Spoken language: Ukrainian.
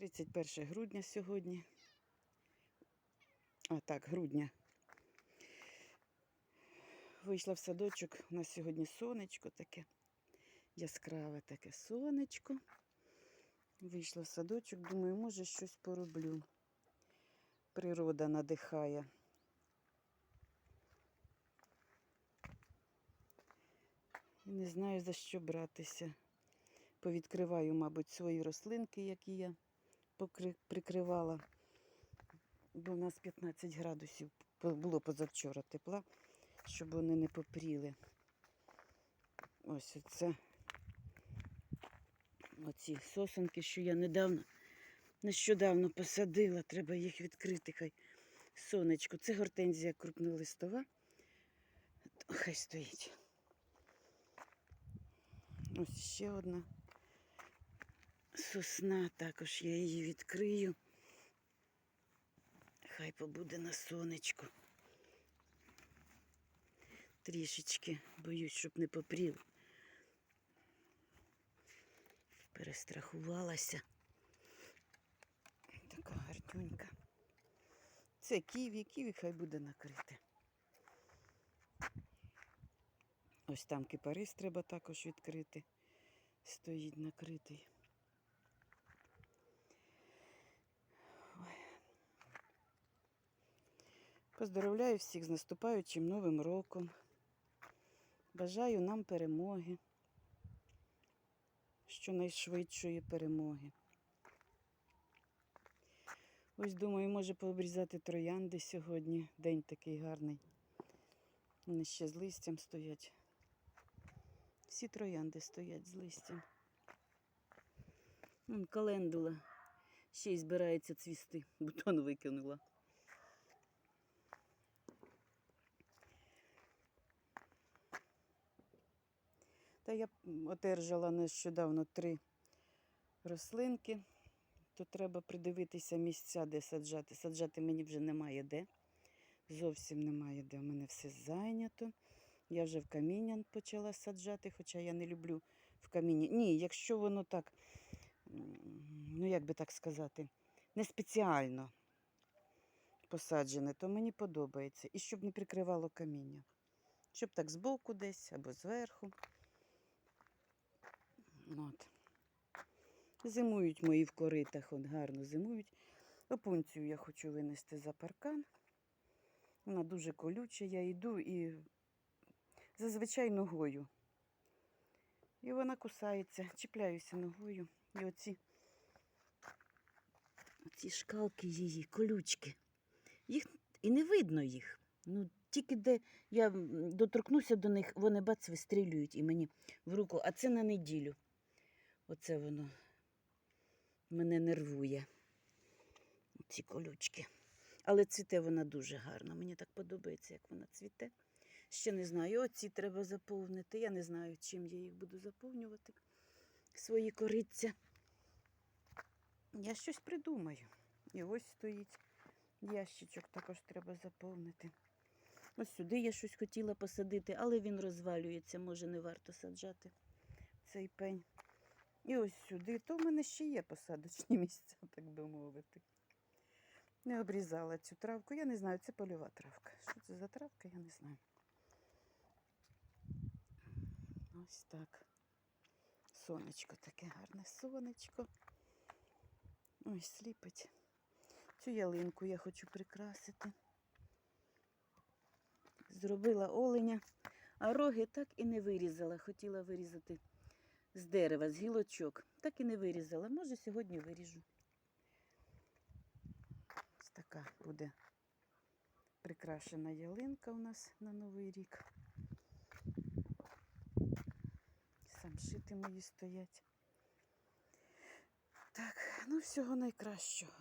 31 грудня сьогодні. А так, грудня. Вийшла в садочок. У нас сьогодні сонечко таке. Яскраве таке сонечко. Вийшла в садочок, думаю, може щось пороблю. Природа надихає. І не знаю за що братися. Повідкриваю, мабуть, свої рослинки, які я прикривала. Бо у нас 15 градусів було позавчора тепла, щоб вони не попріли. Ось оце. Оці сосенки, що я недавно, нещодавно посадила, треба їх відкрити, хай сонечко. Це гортензія крупнолистова. Хай стоїть. Ось ще одна сосна, також я її відкрию. Хай побуде на сонечку. Трішечки боюсь, щоб не попрів. Перестрахувалася. Така гарнюнька. Це ківі, ківі хай буде накрите. Ось там кипарис треба також відкрити. Стоїть накритий. Поздоровляю всіх з наступаючим Новим роком. Бажаю нам перемоги. Щонайшвидшої перемоги. Ось думаю, може пообрізати троянди сьогодні. День такий гарний. Вони ще з листям стоять. Всі троянди стоять з листям. Календула. Ще й збирається цвісти. Бутон викинула. Та я одержала нещодавно три рослинки, то треба придивитися місця, де саджати. Саджати мені вже немає де. Зовсім немає де. У мене все зайнято. Я вже в каміння почала саджати, хоча я не люблю в камінні. Ні, якщо воно так, ну як би так сказати, не спеціально посаджене, то мені подобається. І щоб не прикривало каміння. Щоб так збоку десь або зверху. От. Зимують мої в коритах, от гарно зимують. Опунцію я хочу винести за паркан. Вона дуже колюча, я йду і зазвичай ногою. І вона кусається, чіпляюся ногою. І оці, оці шкалки її, колючки. Їх і не видно їх. Ну, тільки де я доторкнуся до них, вони бац вистрілюють і мені в руку, а це на неділю. Оце воно мене нервує. Ці колючки. Але цвіте вона дуже гарно. Мені так подобається, як вона цвіте. Ще не знаю, оці треба заповнити. Я не знаю, чим я їх буду заповнювати. Свої кориця. Я щось придумаю. І ось стоїть ящичок, також треба заповнити. Ось сюди я щось хотіла посадити, але він розвалюється, може не варто саджати цей пень. І ось сюди. То в мене ще є посадочні місця, так би мовити. Не обрізала цю травку. Я не знаю, це польова травка. Що це за травка, я не знаю. Ось так. Сонечко таке гарне сонечко. Ой, сліпить. Цю ялинку я хочу прикрасити. Зробила оленя, а роги так і не вирізала. Хотіла вирізати з дерева, з гілочок. Так і не вирізала. Може, сьогодні виріжу. Ось така буде прикрашена ялинка у нас на Новий рік. Самшити мої стоять. Так, ну всього найкращого.